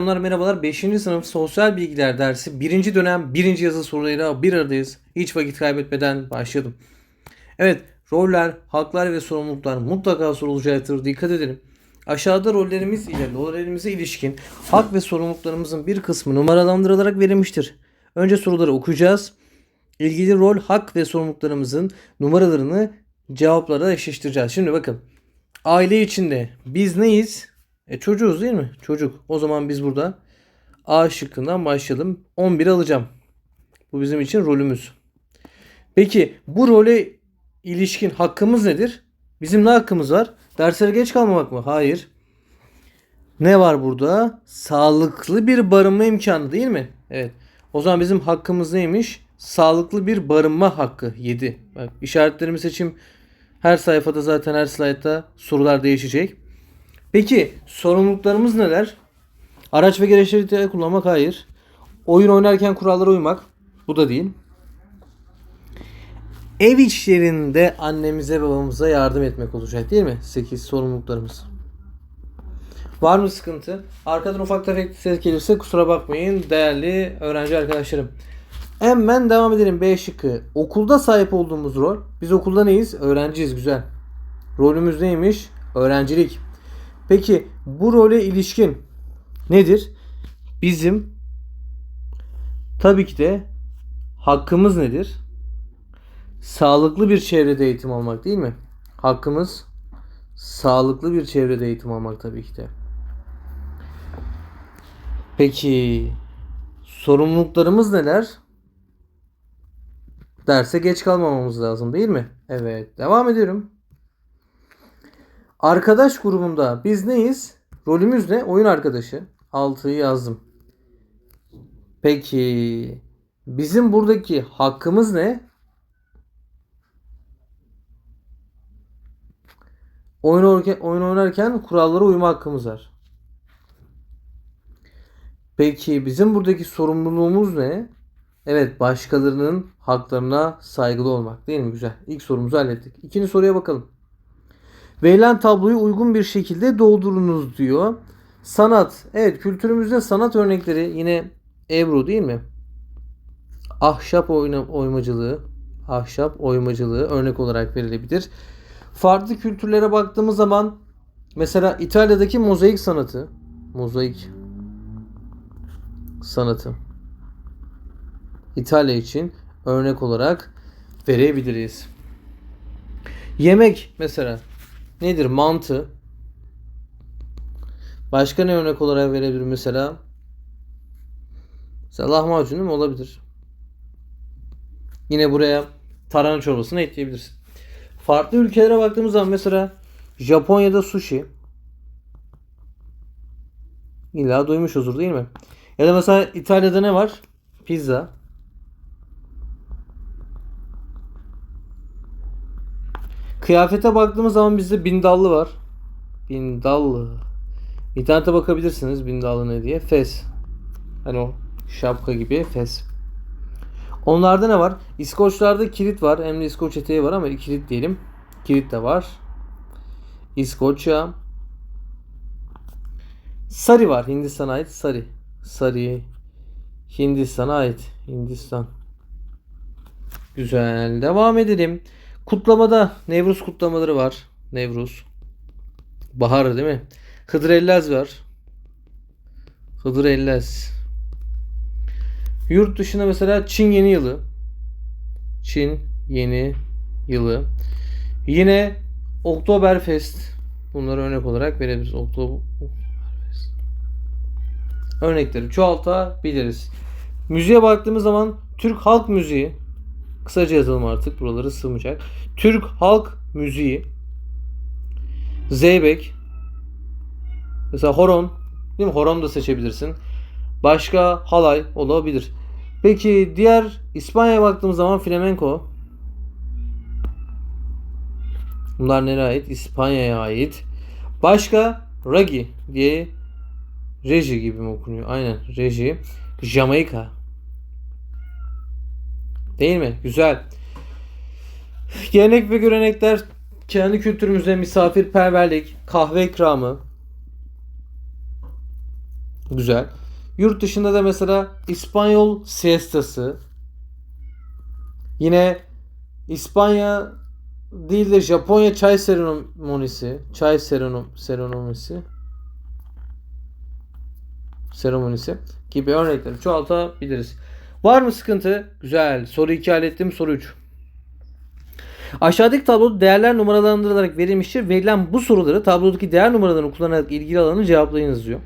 Selamlar merhabalar. 5. sınıf sosyal bilgiler dersi 1. dönem 1. yazı sorularıyla bir aradayız. Hiç vakit kaybetmeden başladım. Evet roller, haklar ve sorumluluklar mutlaka sorulacaktır. Dikkat edelim. Aşağıda rollerimiz ile rollerimize ilişkin hak ve sorumluluklarımızın bir kısmı numaralandırılarak verilmiştir. Önce soruları okuyacağız. İlgili rol, hak ve sorumluluklarımızın numaralarını cevaplara eşleştireceğiz. Şimdi bakın. Aile içinde biz neyiz? E çocuğuz değil mi? Çocuk. O zaman biz burada A şıkkından başlayalım. 11 alacağım. Bu bizim için rolümüz. Peki bu role ilişkin hakkımız nedir? Bizim ne hakkımız var? Derslere geç kalmamak mı? Hayır. Ne var burada? Sağlıklı bir barınma imkanı değil mi? Evet. O zaman bizim hakkımız neymiş? Sağlıklı bir barınma hakkı 7. Bak işaretlerimi seçim her sayfada zaten her slaytta sorular değişecek. Peki sorumluluklarımız neler? Araç ve gereçleri kullanmak hayır. Oyun oynarken kurallara uymak. Bu da değil. Ev işlerinde annemize babamıza yardım etmek olacak değil mi? 8 sorumluluklarımız. Var mı sıkıntı? Arkadan ufak tefek ses gelirse kusura bakmayın değerli öğrenci arkadaşlarım. Hemen devam edelim B şıkkı. Okulda sahip olduğumuz rol. Biz okulda neyiz? Öğrenciyiz güzel. Rolümüz neymiş? Öğrencilik. Peki bu role ilişkin nedir? Bizim tabii ki de hakkımız nedir? Sağlıklı bir çevrede eğitim almak değil mi? Hakkımız sağlıklı bir çevrede eğitim almak tabii ki de. Peki sorumluluklarımız neler? Derse geç kalmamamız lazım değil mi? Evet, devam ediyorum. Arkadaş grubunda biz neyiz? Rolümüz ne? Oyun arkadaşı. 6'yı yazdım. Peki bizim buradaki hakkımız ne? Oyun oynarken, oyun oynarken kurallara uyma hakkımız var. Peki bizim buradaki sorumluluğumuz ne? Evet başkalarının haklarına saygılı olmak değil mi? Güzel. İlk sorumuzu hallettik. İkinci soruya bakalım. Verilen tabloyu uygun bir şekilde doldurunuz diyor. Sanat. Evet kültürümüzde sanat örnekleri yine Ebru değil mi? Ahşap oymacılığı. Ahşap oymacılığı örnek olarak verilebilir. Farklı kültürlere baktığımız zaman mesela İtalya'daki mozaik sanatı. Mozaik sanatı. İtalya için örnek olarak verebiliriz. Yemek mesela nedir? Mantı. Başka ne örnek olarak verebilir mesela? Mesela lahmacun değil mi? Olabilir. Yine buraya tarhana çorbasını ekleyebilirsin. Farklı ülkelere baktığımız zaman mesela Japonya'da sushi. İlla duymuşuzdur değil mi? Ya da mesela İtalya'da ne var? Pizza. Kıyafete baktığımız zaman bizde bindallı var. Bindallı. İnternete bakabilirsiniz bindallı ne diye. Fes. Hani o şapka gibi fes. Onlarda ne var? İskoçlarda kilit var. Hem de İskoç eteği var ama kilit diyelim. Kilit de var. İskoçya. Sari var. Hindistan'a ait Sari. Sari. Hindistan'a ait. Hindistan. Güzel. Devam edelim. Kutlamada Nevruz kutlamaları var. Nevruz. Bahar değil mi? Hıdrellez var. Hıdrellez. Yurt dışında mesela Çin Yeni Yılı. Çin Yeni Yılı. Yine Oktoberfest. Bunları örnek olarak verebiliriz. Oktoberfest. Örnekleri çoğaltabiliriz. Müziğe baktığımız zaman Türk Halk Müziği Kısaca yazalım artık. Buraları sığmayacak. Türk halk müziği. Zeybek. Mesela horon. Değil mi? Horon da seçebilirsin. Başka halay olabilir. Peki diğer İspanya'ya baktığımız zaman flamenco. Bunlar nereye ait? İspanya'ya ait. Başka ragi diye reji gibi mi okunuyor? Aynen reji. Jamaika. Değil mi? Güzel. Gelenek ve görenekler kendi kültürümüzde misafirperverlik, kahve ikramı, Güzel. Yurt dışında da mesela İspanyol siestası. Yine İspanya değil de Japonya çay seremonisi. Çay serenom seremonisi. Seremonisi gibi örnekleri çoğaltabiliriz. Var mı sıkıntı? Güzel. Soru 2 hallettim. Soru 3. Aşağıdaki tabloda değerler numaralandırılarak verilmiştir. Verilen bu soruları tablodaki değer numaralarını kullanarak ilgili alanı cevaplayınız diyor.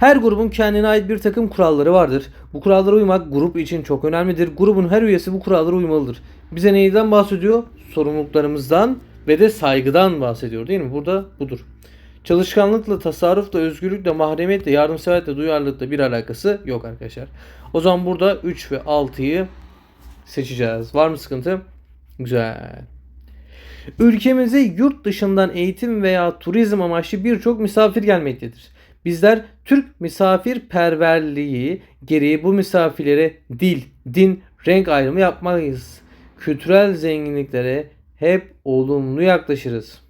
Her grubun kendine ait bir takım kuralları vardır. Bu kurallara uymak grup için çok önemlidir. Grubun her üyesi bu kurallara uymalıdır. Bize neyden bahsediyor? Sorumluluklarımızdan ve de saygıdan bahsediyor değil mi? Burada budur. Çalışkanlıkla, tasarrufla, özgürlükle, mahremiyetle, yardımseverlikle, duyarlılıkla bir alakası yok arkadaşlar. O zaman burada 3 ve 6'yı seçeceğiz. Var mı sıkıntı? Güzel. Ülkemize yurt dışından eğitim veya turizm amaçlı birçok misafir gelmektedir. Bizler Türk misafirperverliği gereği bu misafirlere dil, din, renk ayrımı yapmayız. Kültürel zenginliklere hep olumlu yaklaşırız.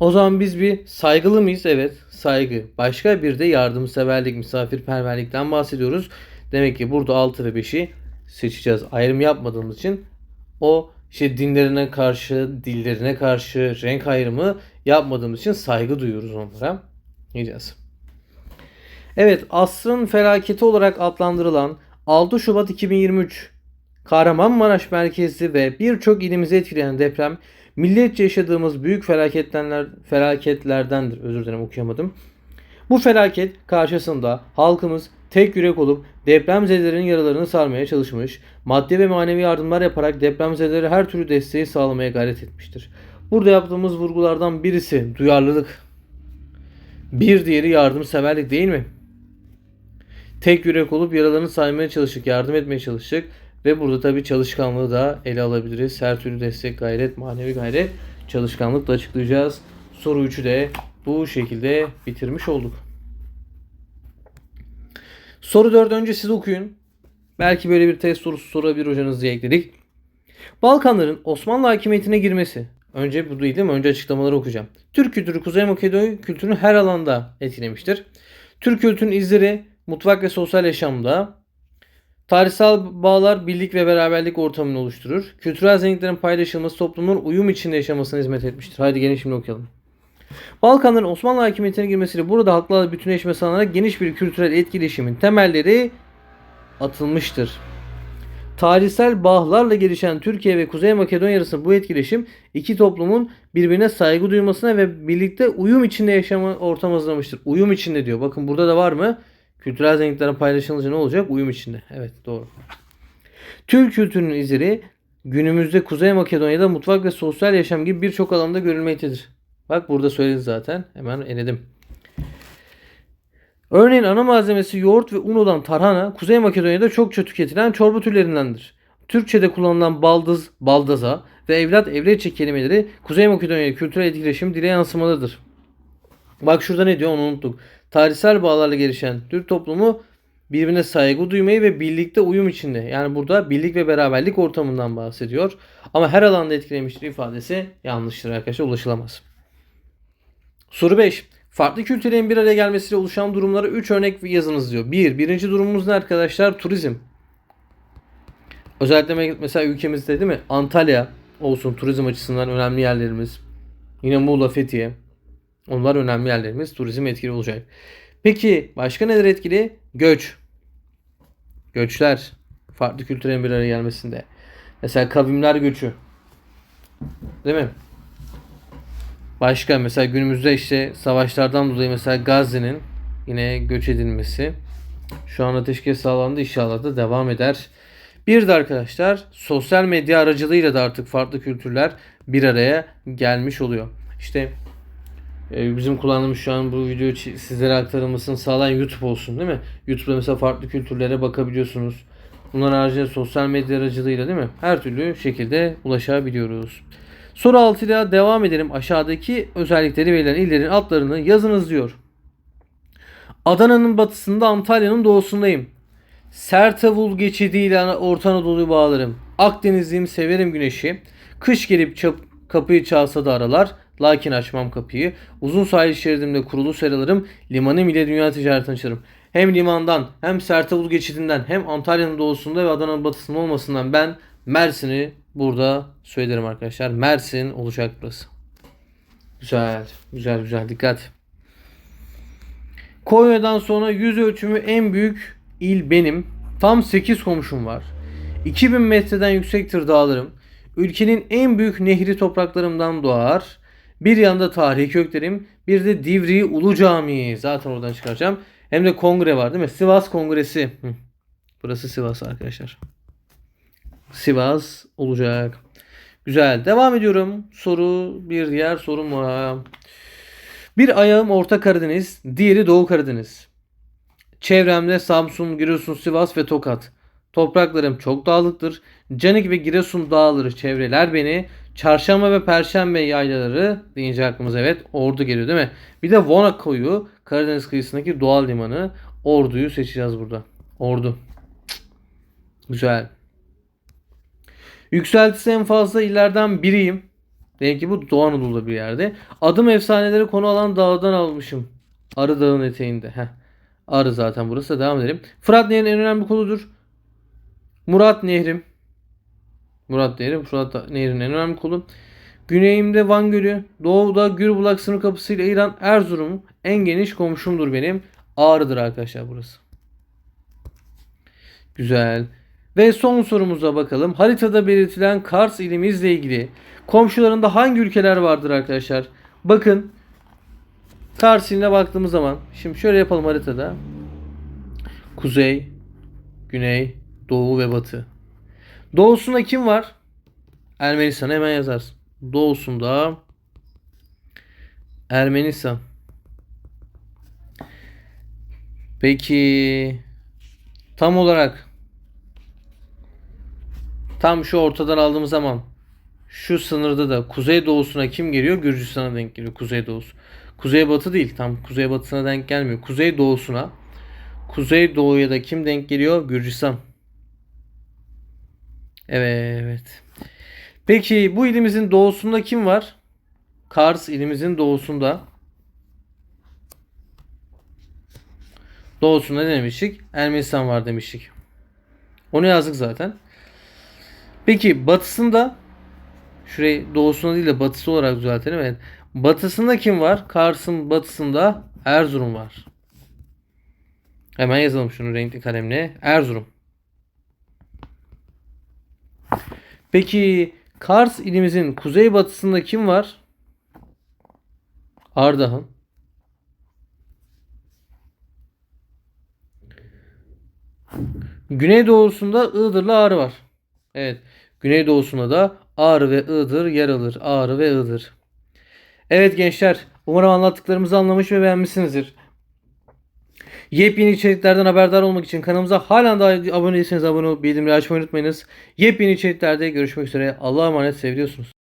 O zaman biz bir saygılı mıyız? Evet, saygı. Başka bir de yardımseverlik, misafirperverlikten bahsediyoruz. Demek ki burada 6 ve 5'i seçeceğiz. Ayrım yapmadığımız için o işte dinlerine karşı, dillerine karşı renk ayrımı yapmadığımız için saygı duyuyoruz onlara. Diyeceğiz. Evet, asrın felaketi olarak adlandırılan 6 Şubat 2023 Kahramanmaraş merkezli ve birçok ilimizi etkileyen deprem milletçe yaşadığımız büyük felaketler, felaketlerdendir. Özür dilerim okuyamadım. Bu felaket karşısında halkımız tek yürek olup depremzedelerin yaralarını sarmaya çalışmış, maddi ve manevi yardımlar yaparak depremzedelere her türlü desteği sağlamaya gayret etmiştir. Burada yaptığımız vurgulardan birisi duyarlılık. Bir diğeri yardımseverlik değil mi? Tek yürek olup yaralarını saymaya çalıştık, yardım etmeye çalıştık. Ve burada tabii çalışkanlığı da ele alabiliriz. Her türlü destek, gayret, manevi gayret çalışkanlıkla açıklayacağız. Soru 3'ü de bu şekilde bitirmiş olduk. Soru 4 önce siz okuyun. Belki böyle bir test sorusu sorabilir hocanız diye ekledik. Balkanların Osmanlı hakimiyetine girmesi. Önce bu değil mi? Önce açıklamaları okuyacağım. Türk kültürü Kuzey Makedonya kültürünü her alanda etkilemiştir. Türk kültürünün izleri mutfak ve sosyal yaşamda, Tarihsel bağlar birlik ve beraberlik ortamını oluşturur. Kültürel zenginliklerin paylaşılması toplumun uyum içinde yaşamasına hizmet etmiştir. Haydi gelin şimdi okuyalım. Balkanların Osmanlı hakimiyetine girmesiyle burada halklarla bütünleşme sağlanarak geniş bir kültürel etkileşimin temelleri atılmıştır. Tarihsel bağlarla gelişen Türkiye ve Kuzey Makedonya arasında bu etkileşim iki toplumun birbirine saygı duymasına ve birlikte uyum içinde yaşama ortamı hazırlamıştır. Uyum içinde diyor. Bakın burada da var mı? Kültürel zenginliklerin paylaşılınca ne olacak? Uyum içinde. Evet doğru. Türk kültürünün izleri günümüzde Kuzey Makedonya'da mutfak ve sosyal yaşam gibi birçok alanda görülmektedir. Bak burada söyledi zaten. Hemen eledim. Örneğin ana malzemesi yoğurt ve un olan tarhana Kuzey Makedonya'da çokça tüketilen çorba türlerindendir. Türkçe'de kullanılan baldız, baldaza ve evlat evletçe kelimeleri Kuzey Makedonya kültürel etkileşim dile yansımalıdır. Bak şurada ne diyor onu unuttuk. Tarihsel bağlarla gelişen Türk toplumu birbirine saygı duymayı ve birlikte uyum içinde. Yani burada birlik ve beraberlik ortamından bahsediyor. Ama her alanda etkilemiştir ifadesi yanlıştır arkadaşlar ulaşılamaz. Soru 5. Farklı kültürlerin bir araya gelmesiyle oluşan durumlara 3 örnek yazınız diyor. 1. Bir, birinci durumumuz ne arkadaşlar? Turizm. Özellikle mesela ülkemizde değil mi? Antalya olsun turizm açısından önemli yerlerimiz. Yine Muğla, Fethiye. Onlar önemli yerlerimiz. Turizm etkili olacak. Peki başka neler etkili? Göç. Göçler. Farklı kültürlerin bir araya gelmesinde. Mesela kavimler göçü. Değil mi? Başka mesela günümüzde işte savaşlardan dolayı mesela Gazze'nin yine göç edilmesi. Şu an ateşkes sağlandı inşallah da devam eder. Bir de arkadaşlar sosyal medya aracılığıyla da artık farklı kültürler bir araya gelmiş oluyor. İşte bizim kullandığımız şu an bu video sizlere aktarılmasını sağlayan YouTube olsun değil mi? YouTube'da mesela farklı kültürlere bakabiliyorsunuz. Bunlar haricinde sosyal medya aracılığıyla değil mi? Her türlü şekilde ulaşabiliyoruz. Soru 6 ile devam edelim. Aşağıdaki özellikleri verilen illerin adlarını yazınız diyor. Adana'nın batısında Antalya'nın doğusundayım. Sertavul geçidiyle Orta Anadolu'yu bağlarım. Akdenizliyim severim güneşi. Kış gelip çap, kapıyı çalsa da aralar. Lakin açmam kapıyı. Uzun sahil şeridimde kurulu seralarım. Limanım ile dünya ticaretini açarım. Hem limandan hem Sertavul geçidinden hem Antalya'nın doğusunda ve Adana'nın batısında olmasından ben Mersin'i burada söylerim arkadaşlar. Mersin olacak burası. Güzel, güzel, güzel. Dikkat. Konya'dan sonra yüz ölçümü en büyük il benim. Tam 8 komşum var. 2000 metreden yüksektir dağlarım. Ülkenin en büyük nehri topraklarımdan doğar. Bir yanda tarihi köklerim, bir de Divriği Ulu Camii. Zaten oradan çıkaracağım. Hem de kongre var değil mi? Sivas Kongresi. Burası Sivas arkadaşlar. Sivas olacak. Güzel. Devam ediyorum. Soru bir diğer sorum var. Bir ayağım Orta Karadeniz, diğeri Doğu Karadeniz. Çevremde Samsun, Giresun, Sivas ve Tokat. Topraklarım çok dağlıktır. Canik ve Giresun dağları çevreler beni. Çarşamba ve Perşembe yaylaları deyince aklımıza evet Ordu geliyor değil mi? Bir de Vona koyu Karadeniz kıyısındaki doğal limanı. Ordu'yu seçeceğiz burada. Ordu. Güzel. Yükseltisi en fazla illerden biriyim. Demek ki bu Doğu Anadolu'da bir yerde. Adım efsaneleri konu alan dağdan almışım. Arı Dağı'nın eteğinde. Heh. Arı zaten burası. Devam edelim. Fırat Nehri'nin en önemli koludur. Murat Nehrim. Murat Nehri. Fırat Nehri'nin en önemli kolu. Güneyimde Van Gölü. Doğuda Gürbulak sınır kapısıyla İran Erzurum. En geniş komşumdur benim. Ağrı'dır arkadaşlar burası. Güzel. Ve son sorumuza bakalım. Haritada belirtilen Kars ilimizle ilgili komşularında hangi ülkeler vardır arkadaşlar? Bakın Kars iline baktığımız zaman şimdi şöyle yapalım haritada. Kuzey, güney, doğu ve batı. Doğusunda kim var? Ermenistan hemen yazarsın. Doğusunda Ermenistan. Peki tam olarak tam şu ortadan aldığımız zaman şu sınırda da kuzey doğusuna kim geliyor? Gürcistan'a denk geliyor kuzey doğusu. Kuzey batı değil tam kuzey batısına denk gelmiyor. Kuzey doğusuna kuzey doğuya da kim denk geliyor? Gürcistan. Evet. Peki bu ilimizin doğusunda kim var? Kars ilimizin doğusunda. Doğusunda ne demiştik? Ermenistan var demiştik. Onu yazdık zaten. Peki batısında şurayı doğusunda değil de batısı olarak düzeltelim. Evet. Batısında kim var? Kars'ın batısında Erzurum var. Hemen yazalım şunu renkli kalemle. Erzurum. Peki Kars ilimizin kuzeybatısında kim var? Ardahan. Güneydoğusunda Iğdır'la Ağrı var. Evet. Güneydoğusunda da Ağrı ve Iğdır yer alır. Ağrı ve Iğdır. Evet gençler. Umarım anlattıklarımızı anlamış ve beğenmişsinizdir. Yepyeni içeriklerden haberdar olmak için kanalımıza hala daha abone değilseniz abone olup bildirimleri açmayı unutmayınız. Yepyeni içeriklerde görüşmek üzere. Allah'a emanet seviliyorsunuz.